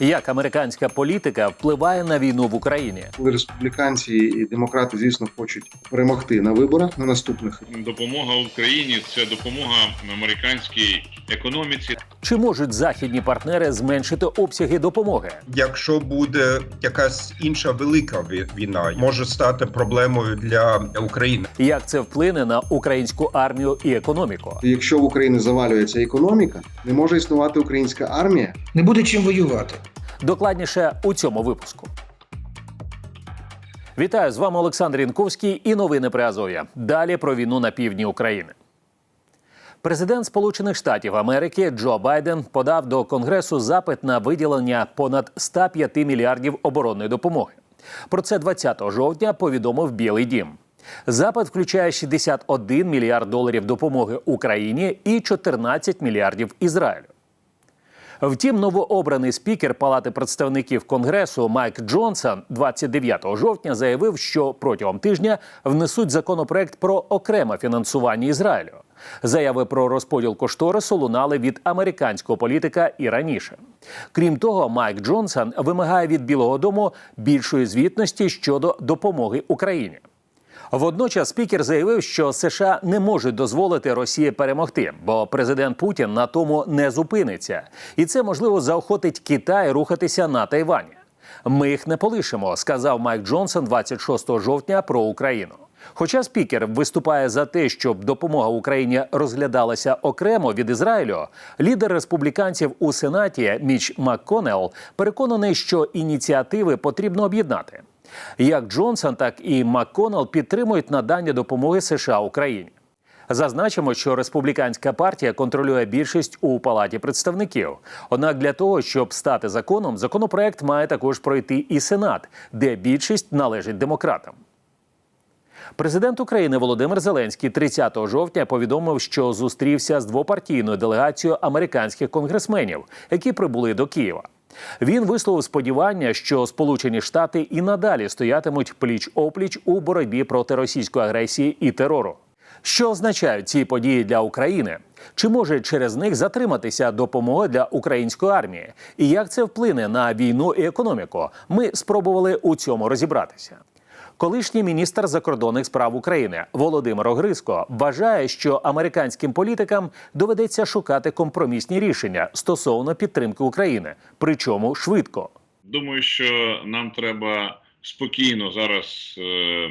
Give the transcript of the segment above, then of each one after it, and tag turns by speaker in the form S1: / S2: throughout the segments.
S1: Як американська політика впливає на війну в Україні?
S2: Коли республіканці і демократи, звісно, хочуть перемогти на виборах на наступних.
S3: Допомога Україні це допомога американській економіці.
S1: Чи можуть західні партнери зменшити обсяги допомоги?
S4: Якщо буде якась інша велика війна, може стати проблемою для України.
S1: Як це вплине на українську армію і економіку?
S2: Якщо в Україні завалюється економіка, не може існувати українська армія.
S5: не буде чим воювати.
S1: Докладніше у цьому випуску. Вітаю з вами Олександр Інковський і новини при Азов'я. Далі про війну на півдні України. Президент Сполучених Штатів Америки Джо Байден подав до Конгресу запит на виділення понад 105 мільярдів оборонної допомоги. Про це 20 жовтня повідомив Білий Дім. Запит включає 61 мільярд доларів допомоги Україні і 14 мільярдів Ізраїлю. Втім, новообраний спікер Палати представників Конгресу Майк Джонсон 29 жовтня заявив, що протягом тижня внесуть законопроект про окреме фінансування Ізраїлю. Заяви про розподіл кошторису лунали від американського політика і раніше. Крім того, Майк Джонсон вимагає від Білого Дому більшої звітності щодо допомоги Україні. Водночас спікер заявив, що США не можуть дозволити Росії перемогти, бо президент Путін на тому не зупиниться, і це можливо заохотить Китай рухатися на Тайвані. Ми їх не полишимо, сказав Майк Джонсон 26 жовтня про Україну. Хоча спікер виступає за те, щоб допомога Україні розглядалася окремо від Ізраїлю, лідер республіканців у Сенаті Міч МакКонел переконаний, що ініціативи потрібно об'єднати. Як Джонсон, так і МакКоннелл підтримують надання допомоги США Україні. Зазначимо, що республіканська партія контролює більшість у палаті представників. Однак для того, щоб стати законом, законопроект має також пройти і Сенат, де більшість належить демократам. Президент України Володимир Зеленський 30 жовтня повідомив, що зустрівся з двопартійною делегацією американських конгресменів, які прибули до Києва. Він висловив сподівання, що Сполучені Штати і надалі стоятимуть пліч опліч у боротьбі проти російської агресії і терору. Що означають ці події для України? Чи може через них затриматися допомога для української армії? І як це вплине на війну і економіку? Ми спробували у цьому розібратися. Колишній міністр закордонних справ України Володимир Огриско вважає, що американським політикам доведеться шукати компромісні рішення стосовно підтримки України, причому швидко.
S3: Думаю, що нам треба спокійно зараз е,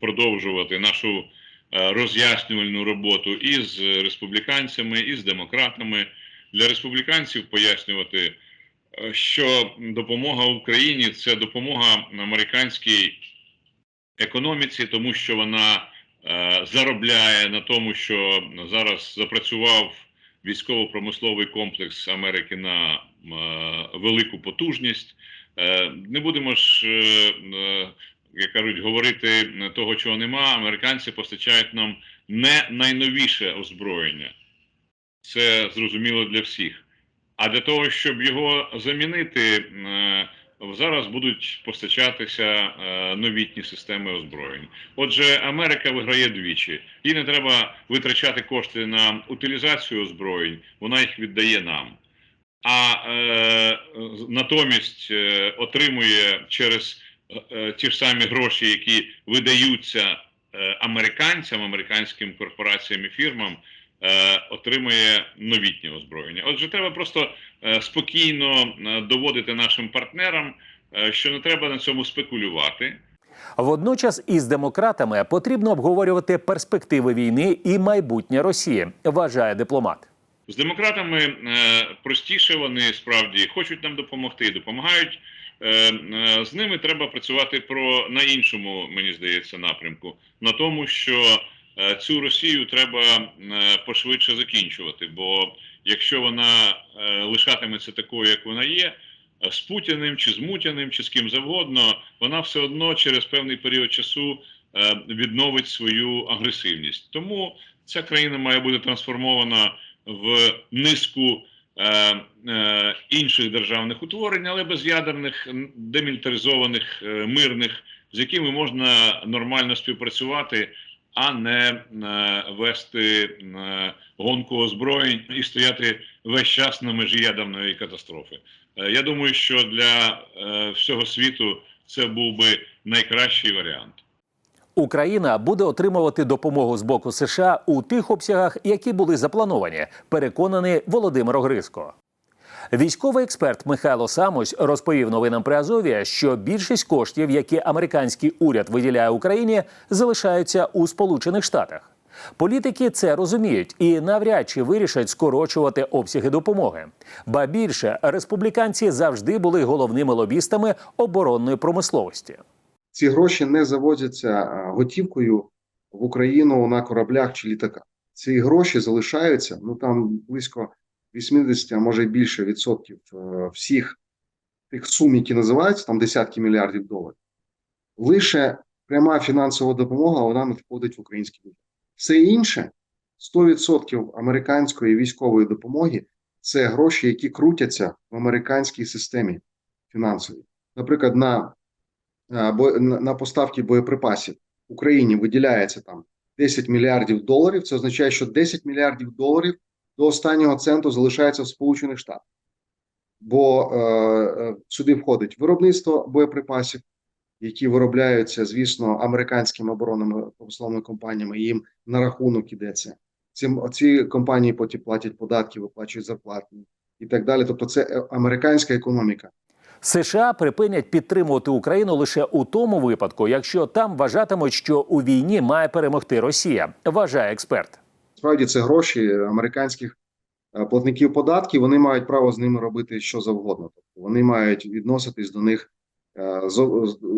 S3: продовжувати нашу е, роз'яснювальну роботу і з республіканцями, і з демократами. Для республіканців пояснювати, е, що допомога Україні це допомога американській економіці, тому що вона е, заробляє на тому, що зараз запрацював військово-промисловий комплекс Америки на е, велику потужність. Е, не будемо ж, як кажуть, говорити того, чого нема. Американці постачають нам не найновіше озброєння. Це зрозуміло для всіх. А для того, щоб його замінити, зараз будуть постачатися е, новітні системи озброєнь. Отже, Америка виграє двічі. Їй не треба витрачати кошти на утилізацію озброєнь, вона їх віддає нам. А е, натомість е, отримує через е, ті ж самі гроші, які видаються е, американцям, американським корпораціям і фірмам, е, отримує новітнє озброєння. Отже, треба просто е, спокійно е, доводити нашим партнерам, е, що не треба на цьому спекулювати.
S1: Водночас із демократами потрібно обговорювати перспективи війни і майбутнє Росії, вважає дипломат.
S3: З демократами е, простіше вони справді хочуть нам допомогти, допомагають. Е, е, з ними треба працювати про на іншому, мені здається, напрямку, на тому, що е, цю Росію треба е, пошвидше закінчувати. Бо якщо вона е, лишатиметься такою, як вона є, е, з Путіним чи з Мутіним, чи з ким завгодно, вона все одно через певний період часу е, відновить свою агресивність. Тому ця країна має бути трансформована в низку е, е, інших державних утворень, але без ядерних демілітаризованих е, мирних, з якими можна нормально співпрацювати, а не е, вести е, гонку озброєнь і стояти весь час на межі ядерної катастрофи. Е, Я думаю, що для всього світу це був би найкращий варіант.
S1: Україна буде отримувати допомогу з боку США у тих обсягах, які були заплановані, переконаний Володимир Огриско. Військовий експерт Михайло Самось розповів новинам при Азові, що більшість коштів, які американський уряд виділяє Україні, залишаються у Сполучених Штатах. Політики це розуміють і навряд чи вирішать скорочувати обсяги допомоги. Ба більше республіканці завжди були головними лобістами оборонної промисловості.
S2: Ці гроші не завозяться готівкою в Україну на кораблях чи літаках. Ці гроші залишаються ну там близько 80, а може й більше відсотків е, всіх тих сум, які називаються там десятки мільярдів доларів. Лише пряма фінансова допомога вона не входить в український бюджет. Все інше 100% американської військової допомоги це гроші, які крутяться в американській системі фінансовій. Наприклад, на е, на на поставки боєприпасів Україні виділяється там 10 мільярдів доларів. Це означає, що 10 мільярдів доларів до останнього центу залишається в Сполучених Штатах, бо е, е, сюди входить виробництво боєприпасів, які виробляються, звісно, американськими оборонними промисловими компаніями. Їм на рахунок іде це. Ці, ці компанії потім платять податки, виплачують зарплати і так далі. Тобто, це е, американська економіка.
S1: США припинять підтримувати Україну лише у тому випадку, якщо там вважатимуть, що у війні має перемогти Росія, вважає експерт.
S2: Справді це гроші американських е, платників податків. Вони мають право з ними робити що завгодно. Тобто вони мають відноситись до них, е,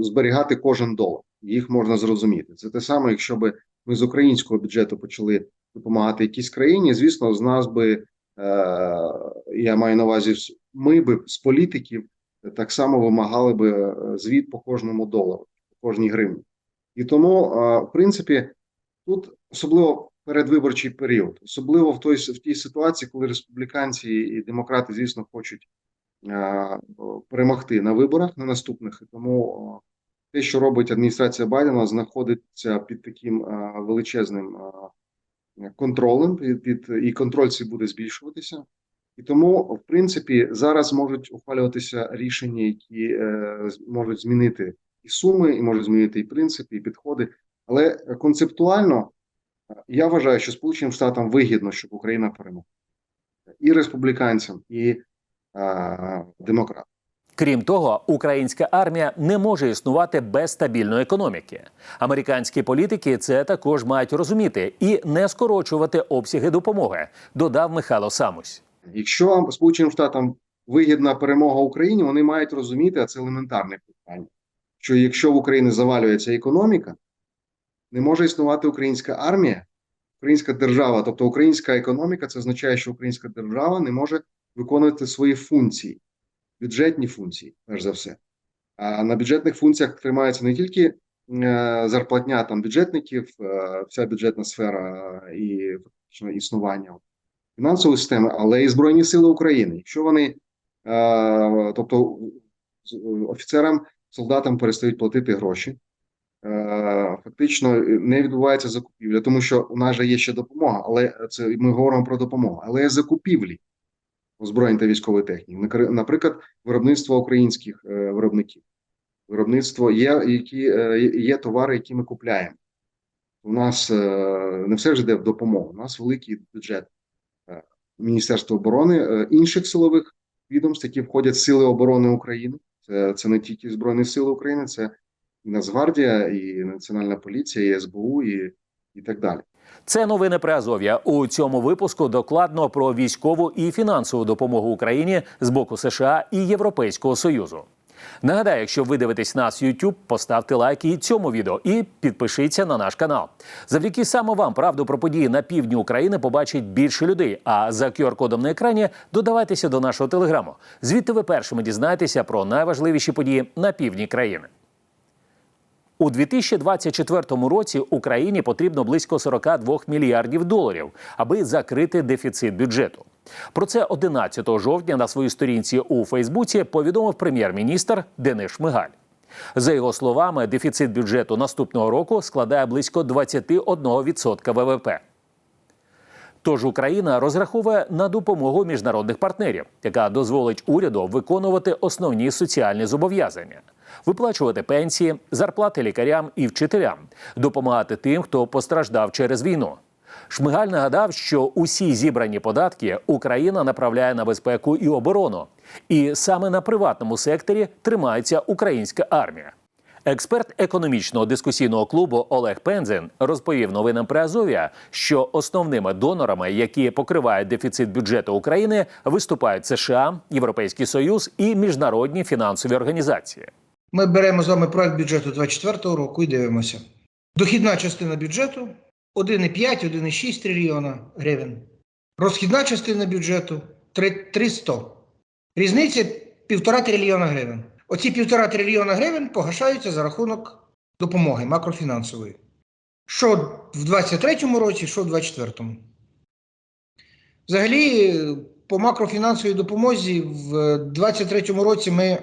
S2: зберігати кожен долар. Їх можна зрозуміти. Це те саме, якщо би ми з українського бюджету почали допомагати якійсь країні. Звісно, з нас би е, я маю на увазі, ми би з політиків так само вимагали би звіт по кожному долару, по кожній гривні. І тому, в принципі, тут особливо передвиборчий період, особливо в той в тій ситуації, коли республіканці і демократи, звісно, хочуть е, перемогти на виборах на наступних. І тому е, те, що робить адміністрація Байдена, знаходиться під таким е, величезним е, контролем, під, під і контроль цей буде збільшуватися. І тому, в принципі, зараз можуть ухвалюватися рішення, які е, можуть змінити і суми, і можуть змінити і принципи, і підходи. Але концептуально я вважаю, що Сполученим Штатам вигідно, щоб Україна перемогла і республіканцям, і е, демократам.
S1: Крім того, українська армія не може існувати без стабільної економіки. Американські політики це також мають розуміти і не скорочувати обсяги допомоги, додав Михайло Самусь.
S2: Якщо Сполученим Штатам вигідна перемога Україні, вони мають розуміти, а це елементарне питання. Що якщо в Україні завалюється економіка, не може існувати українська армія, українська держава, тобто українська економіка, це означає, що українська держава не може виконувати свої функції, бюджетні функції, перш за все. А на бюджетних функціях тримається не тільки е, зарплатня там бюджетників, е, вся бюджетна сфера е, і фактично існування фінансової системи, але і Збройні Сили України. Якщо вони, тобто офіцерам, солдатам перестають платити гроші, фактично не відбувається закупівля, тому що у нас же є ще допомога, але це ми говоримо про допомогу, але закупівлі озброєнь та військової техніки. Наприклад, виробництво українських е, виробників. Виробництво є, які е, є товари, які ми купляємо. У нас е, не все ж йде в допомогу. У нас великий бюджет е, Міністерства оборони, е, інших силових відомств, які входять в Сили оборони України. Це, це не тільки Збройні Сили України, це Нацгвардія, і Національна поліція, і СБУ, і, і так далі.
S1: Це новини при Азов'я. У цьому випуску докладно про військову і фінансову допомогу Україні з боку США і Європейського Союзу. Нагадаю, якщо ви дивитесь нас YouTube, поставте лайк і цьому відео і підпишіться на наш канал. Завдяки саме вам правду про події на півдні України побачить більше людей. А за QR-кодом на екрані додавайтеся до нашого телеграму. Звідти ви першими дізнаєтеся про найважливіші події на півдні країни. У 2024 році Україні потрібно близько 42 мільярдів доларів, аби закрити дефіцит бюджету. Про це 11 жовтня на своїй сторінці у Фейсбуці повідомив прем'єр-міністр Денис Шмигаль. За його словами, дефіцит бюджету наступного року складає близько 21% ВВП. Тож Україна розраховує на допомогу міжнародних партнерів, яка дозволить уряду виконувати основні соціальні зобов'язання, виплачувати пенсії, зарплати лікарям і вчителям, допомагати тим, хто постраждав через війну. Шмигаль нагадав, що усі зібрані податки Україна направляє на безпеку і оборону, і саме на приватному секторі тримається українська армія. Експерт економічного дискусійного клубу Олег Пензин розповів новинам при Азов'я, що основними донорами, які покривають дефіцит бюджету України, виступають США, Європейський Союз і міжнародні фінансові організації.
S5: Ми беремо з вами проект бюджету 2024 року і дивимося. Дохідна частина бюджету 1,5, 1,6 трильйона гривень. Розхідна частина бюджету 300. Різниця 1,5 трильйона гривень. Оці 1,5 трильйона гривень погашаються за рахунок допомоги макрофінансової. Що в 2023 році, що в 2024. Взагалі, по макрофінансовій допомозі в 2023 році ми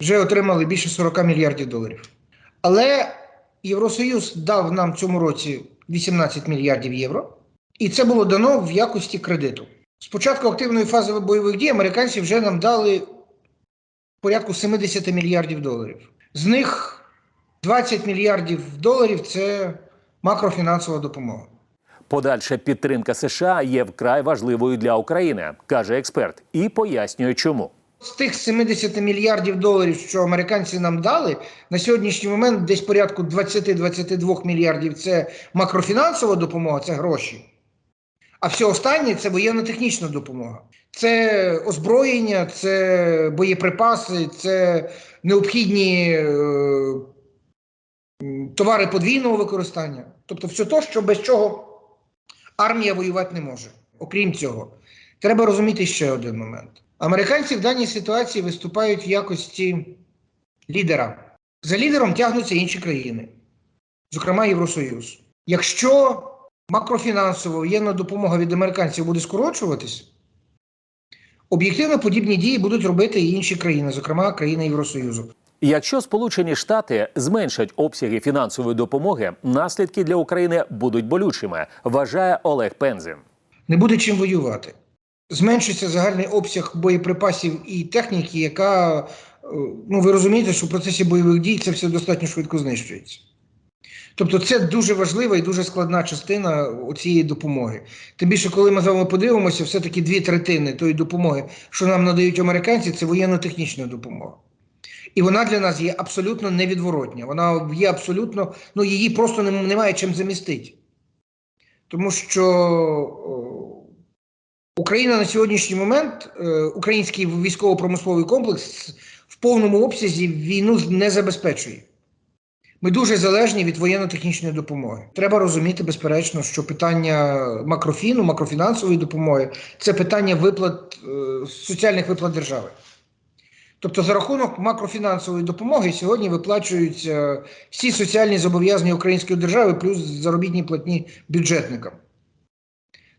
S5: вже отримали більше 40 мільярдів доларів. Але Євросоюз дав нам цьому році 18 мільярдів євро, і це було дано в якості кредиту. Спочатку активної фази бойових дій американці вже нам дали порядку 70 мільярдів доларів. З них 20 мільярдів доларів це макрофінансова допомога.
S1: Подальша підтримка США є вкрай важливою для України, каже експерт, і пояснює, чому.
S5: З тих 70 мільярдів доларів, що американці нам дали, на сьогоднішній момент десь порядку 20-22 мільярдів це макрофінансова допомога, це гроші. А все останнє це воєнно-технічна допомога. Це озброєння, це боєприпаси, це необхідні е, товари подвійного використання. Тобто все те, що без чого армія воювати не може. Окрім цього, треба розуміти ще один момент. Американці в даній ситуації виступають в якості лідера. За лідером тягнуться інші країни, зокрема Євросоюз. Якщо макрофінансова воєнна допомога від американців буде скорочуватись, об'єктивно подібні дії будуть робити і інші країни, зокрема країни Євросоюзу.
S1: Якщо Сполучені Штати зменшать обсяги фінансової допомоги, наслідки для України будуть болючими, вважає Олег Пензин.
S5: Не буде чим воювати. Зменшиться загальний обсяг боєприпасів і техніки, яка, е, ну ви розумієте, що в процесі бойових дій це все достатньо швидко знищується. Тобто це дуже важлива і дуже складна частина цієї допомоги. Тим більше, коли ми з вами подивимося, все-таки дві третини тої допомоги, що нам надають американці, це воєнно-технічна допомога. І вона для нас є абсолютно невідворотня. Вона є абсолютно, ну її просто немає чим замістити. Тому що о, Україна на сьогоднішній момент, е, український військово-промисловий комплекс в повному обсязі війну не забезпечує. Ми дуже залежні від воєнно-технічної допомоги. Треба розуміти, безперечно, що питання макрофіну, макрофінансової допомоги це питання виплат, е, соціальних виплат держави. Тобто, за рахунок макрофінансової допомоги сьогодні виплачуються всі соціальні зобов'язання української держави, плюс заробітні платні бюджетникам.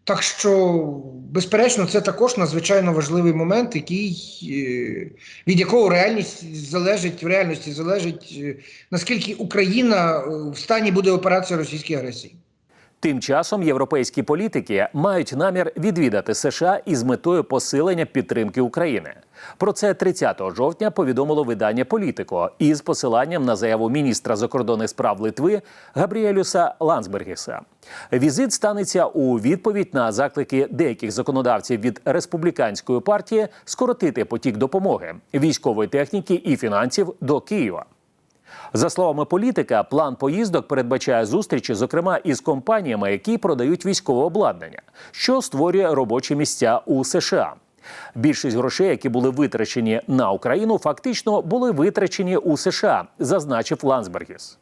S5: Так що, безперечно, це також надзвичайно важливий момент, який, е, від якого реальність залежить, в реальності залежить, е, наскільки Україна е, в стані буде операція російської агресії.
S1: Тим часом європейські політики мають намір відвідати США із метою посилення підтримки України. Про це 30 жовтня повідомило видання Політико із посиланням на заяву міністра закордонних справ Литви Габріелюса Лансбергіса. Візит станеться у відповідь на заклики деяких законодавців від республіканської партії скоротити потік допомоги, військової техніки і фінансів до Києва. За словами політика, план поїздок передбачає зустрічі, зокрема із компаніями, які продають військове обладнання, що створює робочі місця у США. Більшість грошей, які були витрачені на Україну, фактично були витрачені у США, зазначив Лансбергіс.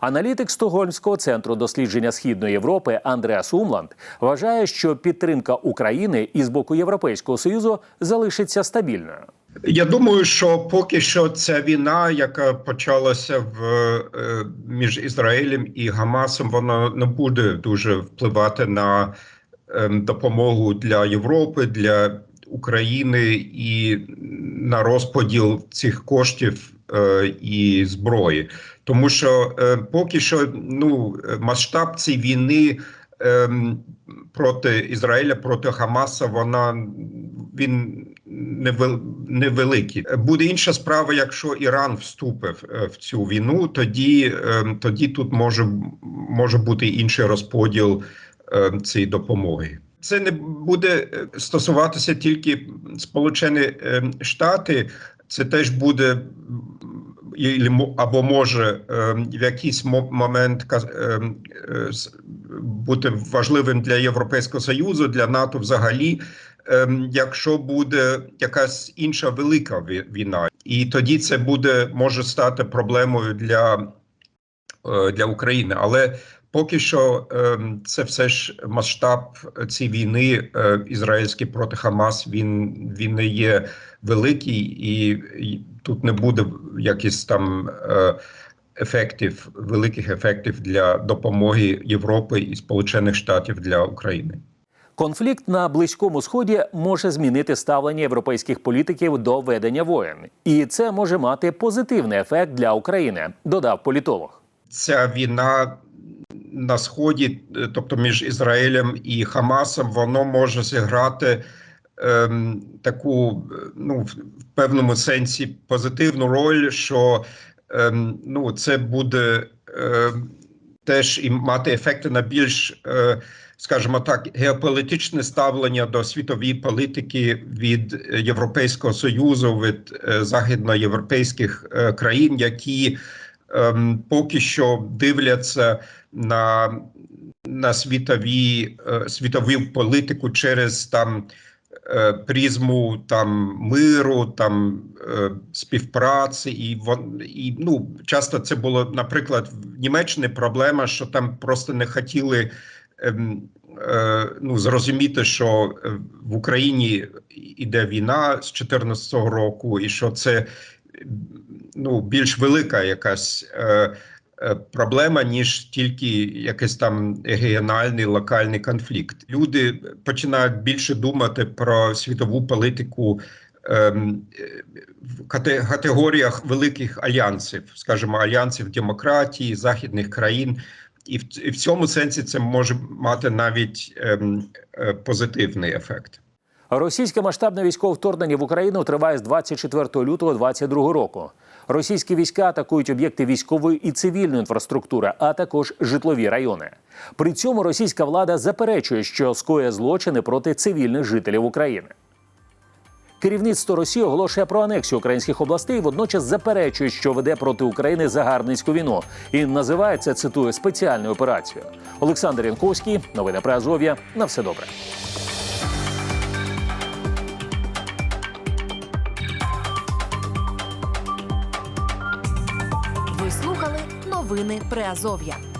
S1: Аналітик Стокгольмського центру дослідження східної Європи Андреас Умланд вважає, що підтримка України із боку Європейського союзу залишиться стабільною.
S4: Я думаю, що поки що ця війна, яка почалася в е, між Ізраїлем і Гамасом, вона не буде дуже впливати на ем, допомогу для Європи, для України і на розподіл цих коштів е, і зброї, тому що е, поки що ну масштаб цієї війни ем, проти Ізраїля, проти Хамаса, вона він невел- невеликий. Буде інша справа, якщо Іран вступив е, в цю війну, тоді, ем, тоді тут може, може бути інший розподіл е, цієї допомоги. Це не буде е, стосуватися тільки Сполучені е, Штати, це теж буде або може в якийсь мо- момент е, бути важливим для Європейського Союзу, для НАТО взагалі. Ем, Якщо буде якась інша велика ві- війна, і тоді це буде може стати проблемою для, е, для України. Але поки що ем, це все ж масштаб цієї війни е, ізраїльський проти Хамас. Він, він не є великий, і, тут не буде якихось там е, ефектів, великих ефектів для допомоги Європи і Сполучених Штатів для України.
S1: Конфлікт на близькому сході може змінити ставлення європейських політиків до ведення воєн, і це може мати позитивний ефект для України, додав політолог.
S4: ця війна на сході, тобто між Ізраїлем і Хамасом, воно може зіграти ем, таку, ну, в певному сенсі позитивну роль, що ем, ну, це буде ем, теж і мати ефекти на більш, е, скажімо так, геополітичне ставлення до світової політики від е, Європейського союзу, від е, західноєвропейських країн, які ем, поки що дивляться на, на світові, світову політику через там е, призму там миру, там е, співпраці, і вон і ну часто це було, наприклад, в Німеччині проблема, що там просто не хотіли. ем, е, Ну, зрозуміти, що е, в Україні іде війна з 2014 року, і що це ну, більш велика якась е, е, проблема, ніж тільки якийсь там регіональний локальний конфлікт. Люди починають більше думати про світову політику. ем, е, В кате- категоріях великих альянсів, скажімо, альянсів демократії, західних країн, і в, і в цьому сенсі це може мати навіть ем, е, позитивний ефект.
S1: Російське масштабне військове вторгнення в Україну триває з 24 лютого 2022 року. Російські війська атакують об'єкти військової і цивільної інфраструктури, а також житлові райони. При цьому російська влада заперечує, що скоє злочини проти цивільних жителів України. Керівництво Росії оголошує про анексію українських областей, водночас заперечує, що веде проти України загарбницьку війну, і називає це цитую спеціальною операцією. Олександр Янковський, новини Азов'я. На все добре.
S6: Новини Приазов'я.